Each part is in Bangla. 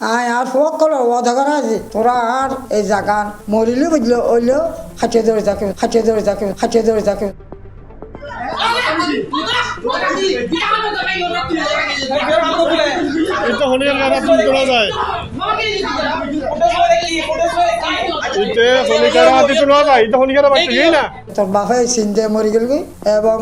আয় আর ওদা করা আছে তোরা আর এই জাগান। মরিলে বুঝলো ওইলো খাঁচে ধরে থাকে খাঁচে ধরে থাকে খাঁচে ধরে থাকে এটা হলে নারা তুমি যায়। ইতে হলিকারা মাটি তোলা যায়। এটা হলিকারা মাটি না? তোর বাপে চিনতে মরি গেল এবং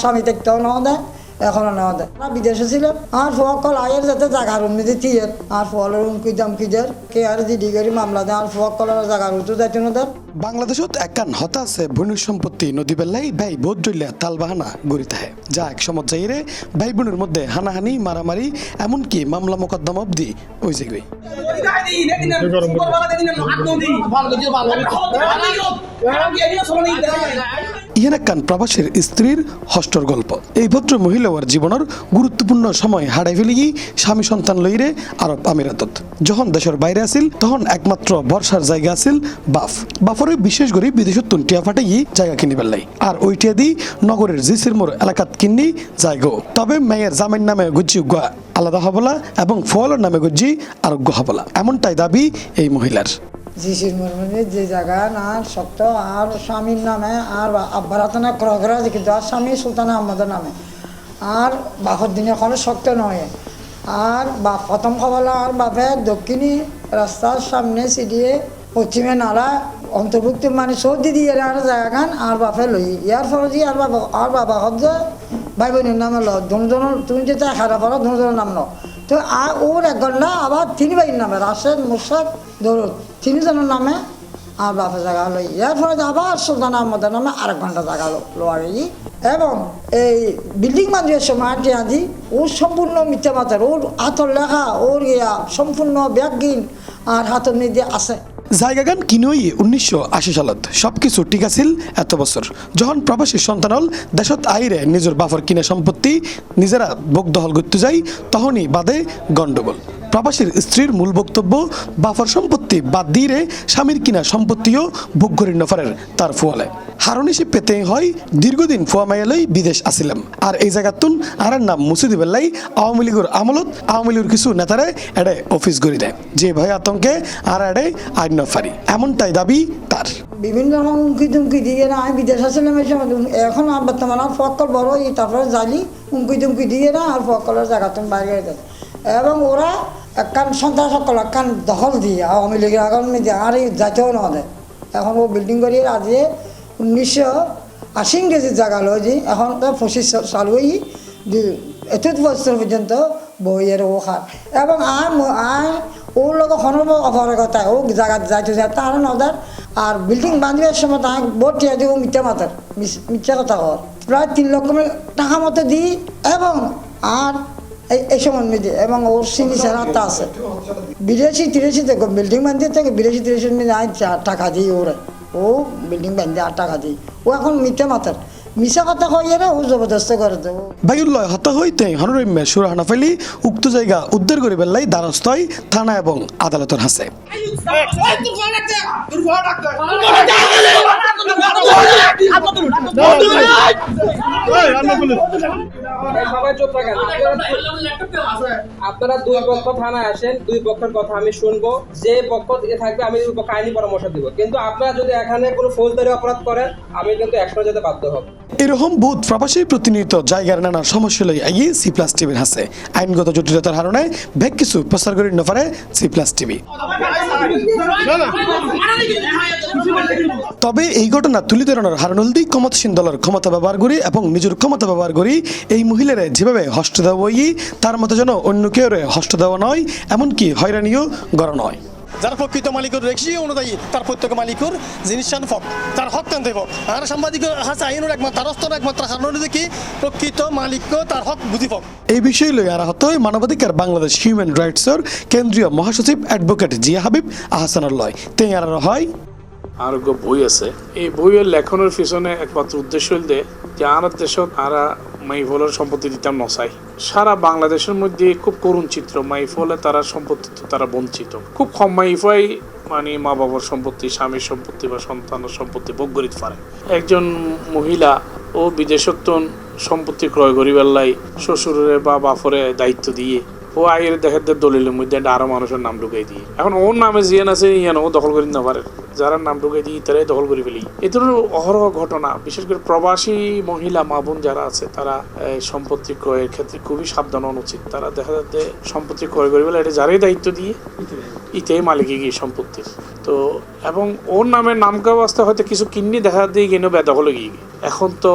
স্বামী দেখতেও নেওয়া দেয়। এখনও নেওয়া দেয় আমরা বিদেশে ছিলাম আর ফোক কল আয়ের যাতে জাগার উন্নতি টিয়ের আর ফলের উমকি দামকি দের কে আর জিডি করি মামলা দেয় আর ফোক কলের জাগার উঠু যাইতে না দেয় বাংলাদেশত একান হতা আছে ভূমির সম্পত্তি নদী বেল্লাই ব্যয় বোধ দলিয়া তালবাহানা গড়িতে হয় যা এক সময় যাইরে ভাই বোনের মধ্যে হানাহানি মারামারি এমনকি মামলা মোকদ্দমা অব্দি ওই জায়গায় ইহান একখান প্রবাসীর স্ত্রীর হষ্টর গল্প। এই ভদ্র মহিলার জীবনের গুরুত্বপূর্ণ সময় হারাই ফেলি স্বামী সন্তান লইরে আরব আমিরাতত। যখন দেশের বাইরে আছিল, তখন একমাত্র বর্ষার জায়গা আছিল বাফ। বাফরে বিশেষ করে বিদেশত তুনটিয়া ফাটাই জায়গা কিনি পেলাই আর ওইটিয়া দি নগরের জিসির মোর এলাকাত কিনি জায়গা তবে মেয়ের জামাইর নামে গুজ্জি উগ্গা আলাদা হবলা এবং ফলের নামে গুজ্জি আরোগ্য হবলা। এমনটাই দাবি এই মহিলার। জিসির মরমনে যে জায়গা না সত্য আর স্বামীর নামে, আর আব্বার হাতে না ক্রয় কিন্তু আর স্বামী সুলতান আহমদের নামে। আর বাপর দিনে কোনো শক্ত নয়। আর বাপ প্রথম খবলা আর বাপে দক্ষিণী রাস্তার সামনে সিডিয়ে পশ্চিমে নালা অন্তর্ভুক্ত মানে সর্দি দিয়ে আর জায়গাখান আর বাপে লই। ইয়ার ফলে আর বাবা আর বাবা হদ ভাই বোনের নামে ল দুজন তুমি যেটা খারা পড়ো দুজনের নাম লো তো আর ওর এক ঘণ্টা আবার তিন ভাইয়ের নামে, রাশেদ মুর্শাদ দৌলত তিনজনের নামে, আর বাপে জায়গা হলো ইয়ার ফলে আবার সুলতান আহমদের নামে আরেক ঘণ্টা জায়গা লোয়ার এবং এই বিল্ডিং বাঁধিয়ে সময় আটি আদি ও সম্পূর্ণ মিথ্যা মাথার ওর হাতর লেখা, ওর ইয়া সম্পূর্ণ ব্যাগিন আর হাতর নিয়ে আছে। জায়গাগান কিনুই উনিশশো আশি সালত। ঠিক আছিল এত বছর। যখন প্রবাসী সন্তান হল দেশত আইরে নিজের বাফর কিনা সম্পত্তি নিজেরা ভোগ দহল করতে যাই, তখনই বাদে গন্ডগোল প্রবাসীর স্ত্রীর মূল বক্তব্য, বাফার সম্পত্তি বাদ দিয়ে স্বামীর কিনা সম্পত্তিও ভোগ করি নফারের তার ফুয়ালে। হারনিসি পেতে হয় দীর্ঘদিন ফুয়া মাইয়ালই বিদেশ আসিলাম। আর এই জায়গাতুন আর নাম মুসিদি বেল্লাই আওয়ামী লীগের আমলত, আওয়ামী লীগের কিছু নেতারে এডে অফিস গড়ি দেয়। যে ভয় আতঙ্কে আর এডে আইন নফারি এমনটাই দাবি তার। বিভিন্ন রকম উমকি তুমকি দিয়ে না, আমি বিদেশ আসলাম এখন আর বর্তমানে আর ফক্কল বড় তারপরে জালি উমকি তুমকি দিয়ে না, আর ফক্কলের জায়গা তুমি বাইরে দেয় এবং ওরা একখান সন্ত্রাস সকল একখান দখল দিয়ে, আওয়ামী লীগের আগামী দিয়ে আর এই জাতীয় না এখন ও বিল্ডিং করিয়ে আজকে উনিশশো আশি ইংরেজির জায়গা লো যে এখন তো পঁচিশ সাল হই এত বছর পর্যন্ত বইয়ের ও খার এবং ম- আয় ওর লোক হনব অপারগতা ও জায়গা যাইতে যায় তার নদার আর বিল্ডিং বাঁধবার সময় তাই বোট টিয়া দিব মিথ্যা মাতার মিথ্যা কথা কর। প্রায় তিন লক্ষ টাকা মতো দিই এবং আর এই সময় মেয়েদের এবং ওর সিনি সেরাটা আছে। বিরাশি তিরাশি দেখো বিল্ডিং বান্ধিয়ে থেকে বিরাশি তিরাশি মিলে আয় টাকা দিই ওরে। ও বিল্ডিং বাঁধে আর টাকা দিই। ও এখন মিথ্যে মাতার মিশা কথা কইয়ে রে ও জবরদস্ত করে দেবো। বায়ুল্লয় হত হইতে হনরম্যে উক্ত জায়গা উদ্ধার করে বেল্লাই দ্বারস্থ হয় থানা এবং আদালতের হাসে আপনারা- দুই পক্ষ থানায় আসেন দুই পক্ষের কথা আমি শুনব। যে পক্ষ থেকে থাকবে আমি পক্ষ আইনি পরামর্শ দিব। কিন্তু আপনারা যদি এখানে কোনো ফৌজদারি অপরাধ করেন আমি কিন্তু একশো যেতে বাধ্য হব। এরকম ভূত প্রবাসী প্রতিনিয়ত জায়গার নানা সমস্যা লই আই সি প্লাস টিভির হাসে। আইনগত জটিলতার কারণে বেগ কিছু প্রচার করে নফারে সি প্লাস টিভি তবে এই ঘটনা তুলে ধরানোর হারনলদি ক্ষমতাসীন দলের ক্ষমতা ব্যবহার করি এবং নিজের ক্ষমতা ব্যবহার করি, এই মহিলারে যেভাবে হস্ত দেওয়া তার মতো যেন অন্য কেউ হস্ত দেওয়া নয়, এমনকি হয়রানিও গড় নয়। যার প্রকৃত মালিকের রেখি অনুযায়ী তার প্রত্যেক মালিকের জিনিস ফক তার হক টানতে হক। আর সাংবাদিকের হাসে আইনের একমাত্র তার স্তর একমাত্র হারণ দেখি প্রকৃত মালিক তার হক বুঝি ফক এই বিষয় লই আর হত মানবাধিকার বাংলাদেশ হিউম্যান রাইটসের কেন্দ্রীয় মহাসচিব অ্যাডভোকেট জিয়া হাবিব আহসানুল লয় তেই আর হয় আরোগ্য বই আছে। এই বইয়ের লেখনের পিছনে একমাত্র উদ্দেশ্য হল যে যে আর দেশত আরা মাইফলের সম্পত্তি দিতাম নসাই। সারা বাংলাদেশের মধ্যে খুব করুণ চিত্র। মাইফলে তারা সম্পত্তি তারা বঞ্চিত। খুব কম মাইফাই মানে মা বাবার সম্পত্তি, স্বামীর সম্পত্তি বা সন্তানের সম্পত্তি ভোগ করিতে পারে। একজন মহিলা ও বিদেশত্বন সম্পত্তি ক্রয় করিবার লাই শ্বশুরে বা বাফরে দায়িত্ব দিয়ে ও আইয়ের দেখে দলিলের মধ্যে একটা আরও মানুষের নাম ঢুকাই দিই। এখন ওর নামে জিয়ান আছে ইয়ান ও দখল করে না পারে। যারা নাম ঢুকাই দিই, তারাই দখল করে ফেলি। এ ধরনের অহরহ ঘটনা, বিশেষ করে প্রবাসী মহিলা, মা বোন যারা আছে, তারা সম্পত্তি ক্রয়ের ক্ষেত্রে খুবই সাবধান উচিত তারা দেখা যাচ্ছে সম্পত্তি ক্রয় করে বলে এটা যারাই দায়িত্ব দিয়ে, ইতেই মালিকে গিয়ে সম্পত্তির। তো, এবং ওর নামে নামকা অবস্থা হয়তো কিছু কিন্নি দেখা দিয়ে গেল বেদখলে গিয়ে এখন তো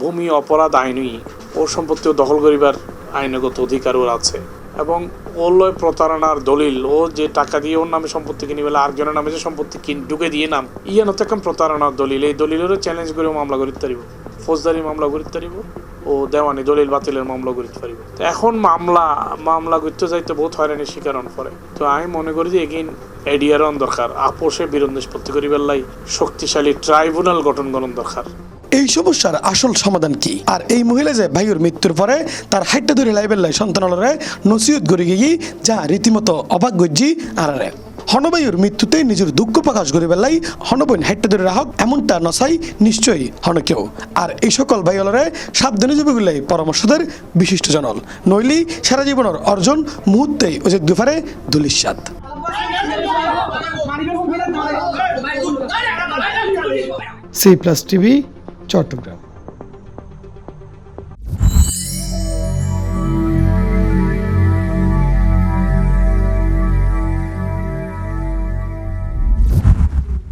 ভূমি, অপরাধ, আইনই, ওর সম্পত্তিও দখল করিবার আইনগত অধিকারও আছে। এবং ওর লয় প্রতারণার দলিল, ও যে টাকা দিয়ে ওর নামে সম্পত্তি কিনি বলে আরেকজনের নামে যে সম্পত্তি কিন, ঢুকে দিয়ে নাম। ইয়ে এখন প্রতারণার দলিল। এই দলিলেরও চ্যালেঞ্জ করে মামলা করিতে পারিব। ফৌজদারি মামলা করিতে পারিব, ও দেওয়ানি দলিল বাতিলের মামলা করিতে পারিব। এখন মামলা মামলা করতে যাইতে বহুত হয়রানির শিকার হন পরে। তো আমি মনে করি যে এগিন এডিয়ারন দরকার। আপোষে বিরোধ নিষ্পত্তি করিবার লাই শক্তিশালী ট্রাইব্যুনাল গঠন করন দরকার। এই সমস্যার আসল সমাধান কি? আর এই মহিলা যে ভাইয়ের মৃত্যুর পরে তার হাইটটা ধরে লাইবেল লাই সন্তানরে নসিহত করে গিয়ে যা রীতিমতো অবাক গজ্জি আরারে। হনবায়ুর মৃত্যুতে নিজের দুঃখ প্রকাশ করে বেলাই হনবইন হাইটটা ধরে রাখক এমনটা নসাই নিশ্চয়ই হন কেউ। আর এই সকল ভাইওয়ালরে সাবধানে যাবে গুলাই পরামর্শদের বিশিষ্ট জনল। নইলি সারা জীবনের অর্জন মুহূর্তেই ও যে দুপারে দুলিশ্বাদ সি প্লাস টিভি চট্টগ্রাম